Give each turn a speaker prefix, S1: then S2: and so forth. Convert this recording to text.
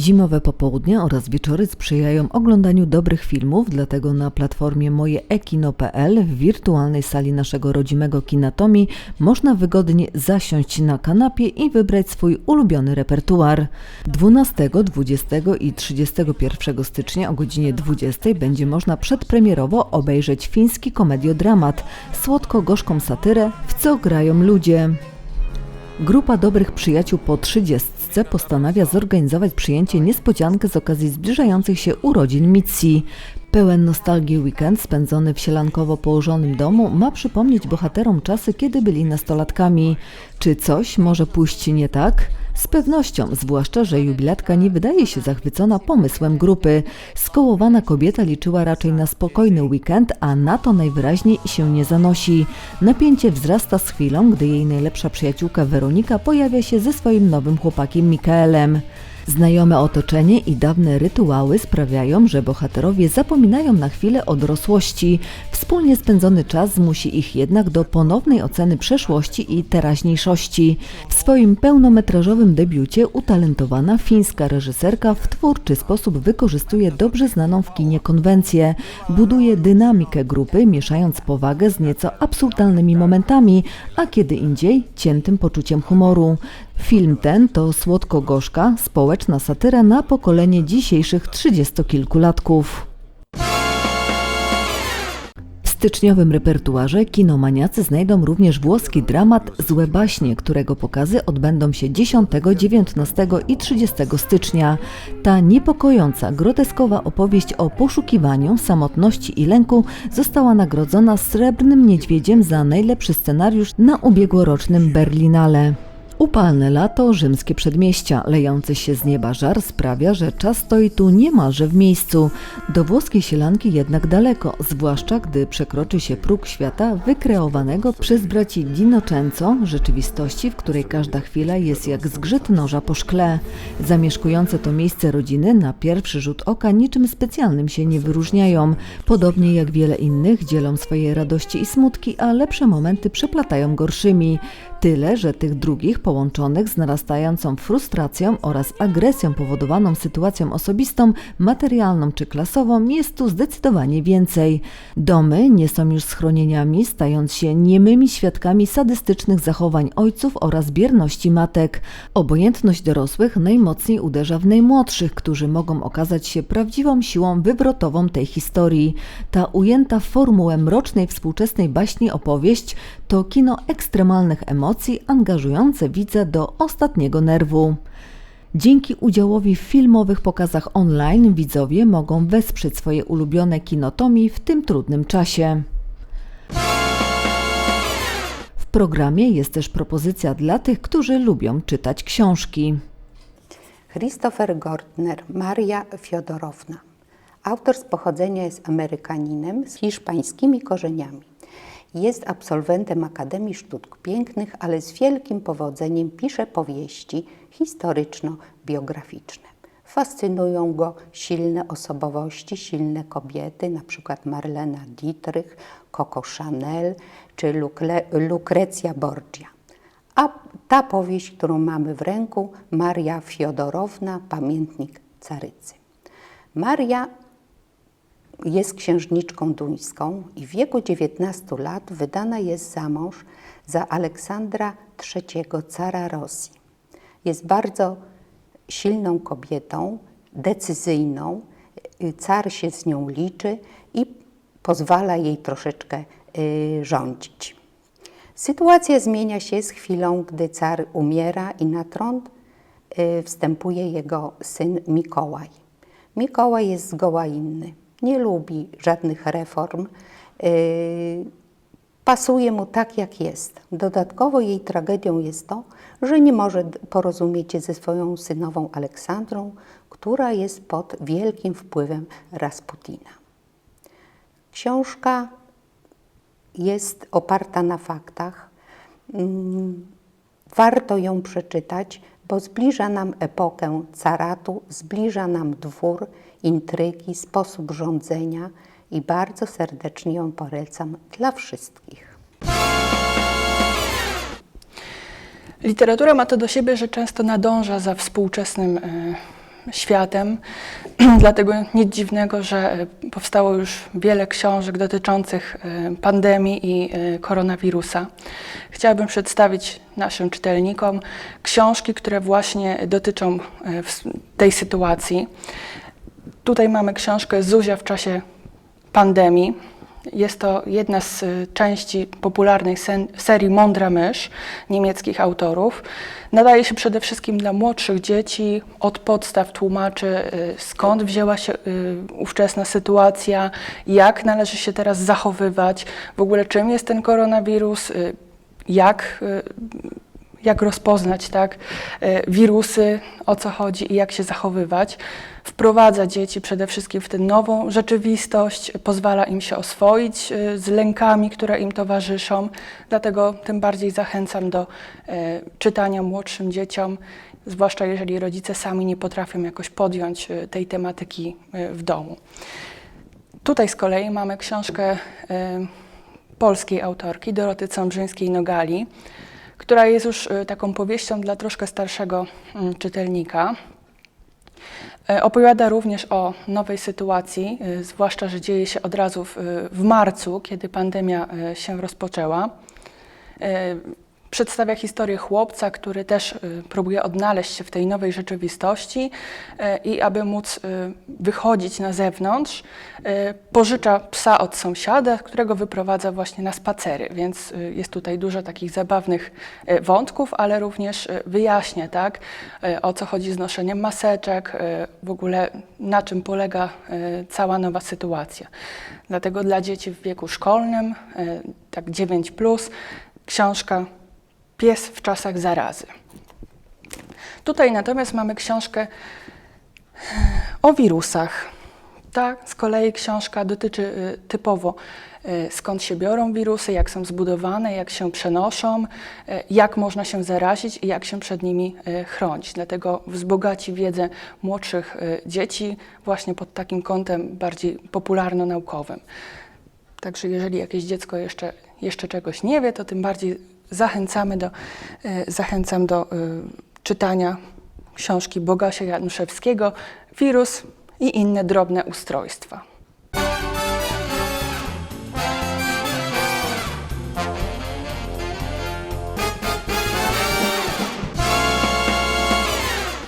S1: Zimowe popołudnie oraz wieczory sprzyjają oglądaniu dobrych filmów, dlatego na platformie mojeekino.pl w wirtualnej sali naszego rodzimego Kinatomi można wygodnie zasiąść na kanapie i wybrać swój ulubiony repertuar. 12, 20 i 31 stycznia o godzinie 20 będzie można przedpremierowo obejrzeć fiński komediodramat Słodko-gorzką satyrę W co grają ludzie. Grupa dobrych przyjaciół po trzydziestce postanawia zorganizować przyjęcie niespodziankę z okazji zbliżających się urodzin Mitzi. Pełen nostalgii weekend spędzony w sielankowo położonym domu ma przypomnieć bohaterom czasy, kiedy byli nastolatkami. Czy coś może pójść nie tak? Z pewnością, zwłaszcza, że jubilatka nie wydaje się zachwycona pomysłem grupy. Skołowana kobieta liczyła raczej na spokojny weekend, a na to najwyraźniej się nie zanosi. Napięcie wzrasta z chwilą, gdy jej najlepsza przyjaciółka Weronika pojawia się ze swoim nowym chłopakiem Mikaelem. Znajome otoczenie i dawne rytuały sprawiają, że bohaterowie zapominają na chwilę o dorosłości. Wspólnie spędzony czas zmusi ich jednak do ponownej oceny przeszłości i teraźniejszości. W swoim pełnometrażowym debiucie utalentowana fińska reżyserka w twórczy sposób wykorzystuje dobrze znaną w kinie konwencję. Buduje dynamikę grupy, mieszając powagę z nieco absurdalnymi momentami, a kiedy indziej ciętym poczuciem humoru. Film ten to słodko-gorzka, społeczna satyra na pokolenie dzisiejszych trzydziestokilkulatków. W styczniowym repertuarze kinomaniacy znajdą również włoski dramat Złe baśnie, którego pokazy odbędą się 10, 19 i 30 stycznia. Ta niepokojąca, groteskowa opowieść o poszukiwaniu, samotności i lęku została nagrodzona Srebrnym Niedźwiedziem za najlepszy scenariusz na ubiegłorocznym Berlinale. Upalne lato, rzymskie przedmieścia, lejący się z nieba żar sprawia, że czas stoi tu niemalże w miejscu. Do włoskiej sielanki jednak daleko, zwłaszcza gdy przekroczy się próg świata wykreowanego przez braci Dinocenzo, rzeczywistości, w której każda chwila jest jak zgrzyt noża po szkle. Zamieszkujące to miejsce rodziny na pierwszy rzut oka niczym specjalnym się nie wyróżniają. Podobnie jak wiele innych dzielą swoje radości i smutki, a lepsze momenty przeplatają gorszymi. Tyle, że tych drugich połączonych z narastającą frustracją oraz agresją powodowaną sytuacją osobistą, materialną czy klasową jest tu zdecydowanie więcej. Domy nie są już schronieniami, stając się niemymi świadkami sadystycznych zachowań ojców oraz bierności matek. Obojętność dorosłych najmocniej uderza w najmłodszych, którzy mogą okazać się prawdziwą siłą wywrotową tej historii. Ta ujęta w formułę mrocznej współczesnej baśni opowieść to kino ekstremalnych emocji angażujące widza do ostatniego nerwu. Dzięki udziałowi w filmowych pokazach online widzowie mogą wesprzeć swoje ulubione kinotomi w tym trudnym czasie. W programie jest też propozycja dla tych, którzy lubią czytać książki.
S2: Christopher Gortner, Maria Fiodorowna. Autor z pochodzenia jest Amerykaninem z hiszpańskimi korzeniami. Jest absolwentem Akademii Sztuk Pięknych, ale z wielkim powodzeniem pisze powieści historyczno-biograficzne. Fascynują go silne osobowości, silne kobiety, np. Marlena Dietrich, Coco Chanel czy Lucre- Lucrecja Borgia. A ta powieść, którą mamy w ręku, Maria Fiodorowna, pamiętnik carycy. Maria jest księżniczką duńską i w wieku 19 lat wydana jest za mąż za Aleksandra III, cara Rosji. Jest bardzo silną kobietą, decyzyjną, y, car się z nią liczy i pozwala jej troszeczkę y, rządzić. Sytuacja zmienia się z chwilą, gdy car umiera i na tron y, wstępuje jego syn Mikołaj. Mikołaj jest zgoła inny nie lubi żadnych reform. Yy, pasuje mu tak, jak jest. Dodatkowo jej tragedią jest to, że nie może porozumieć się ze swoją synową Aleksandrą, która jest pod wielkim wpływem Rasputina. Książka jest oparta na faktach. Mm, warto ją przeczytać, bo zbliża nam epokę caratu, zbliża nam dwór, intrygi, sposób rządzenia i bardzo serdecznie ją polecam dla wszystkich.
S3: Literatura ma to do siebie, że często nadąża za współczesnym e, światem. Dlatego nic dziwnego, że e, powstało już wiele książek dotyczących e, pandemii i e, koronawirusa. Chciałabym przedstawić naszym czytelnikom książki, które właśnie dotyczą tej sytuacji. Tutaj mamy książkę Zuzia w czasie pandemii. Jest to jedna z y, części popularnej serii Mądra mysz niemieckich autorów. Nadaje się przede wszystkim dla młodszych dzieci. Od podstaw tłumaczy, y, skąd wzięła się y, ówczesna sytuacja, jak należy się teraz zachowywać, w ogóle czym jest ten koronawirus, jak jak rozpoznać tak, e, wirusy, o co chodzi i jak się zachowywać. Wprowadza dzieci przede wszystkim w tę nową rzeczywistość, pozwala im się oswoić e, z lękami, które im towarzyszą. Dlatego tym bardziej zachęcam do e, czytania młodszym dzieciom, zwłaszcza jeżeli rodzice sami nie potrafią jakoś podjąć tej tematyki w domu. Tutaj z kolei mamy książkę polskiej autorki Doroty Cąbrzyńskiej-Nogali, która jest już e, taką powieścią dla troszkę starszego mm, czytelnika. E, Opowiada również o nowej sytuacji, e, zwłaszcza, że dzieje się od razu w, e, w marcu, kiedy pandemia e, się rozpoczęła. Przedstawia historię chłopca, który też e, próbuje odnaleźć się w tej nowej rzeczywistości e, i aby móc e, wychodzić na zewnątrz, pożycza psa od sąsiada, którego wyprowadza właśnie na spacery, więc jest tutaj dużo takich zabawnych wątków, ale również wyjaśnia, tak, o co chodzi z noszeniem maseczek, w ogóle na czym polega cała nowa sytuacja. Dlatego dla dzieci w wieku szkolnym, tak 9+, plus, książka Pies w czasach zarazy. Tutaj natomiast mamy książkę o wirusach. Ta z kolei książka dotyczy y, typowo y, skąd się biorą wirusy, jak są zbudowane, jak się przenoszą, y, jak można się zarazić i jak się przed nimi chronić. Dlatego wzbogaci wiedzę młodszych dzieci właśnie pod takim kątem bardziej popularno-naukowym. Także jeżeli jakieś dziecko jeszcze, jeszcze czegoś nie wie, to tym bardziej zachęcamy do, e, zachęcam do e, czytania książki Bogasia Januszewskiego Wirus i inne drobne ustrojstwa.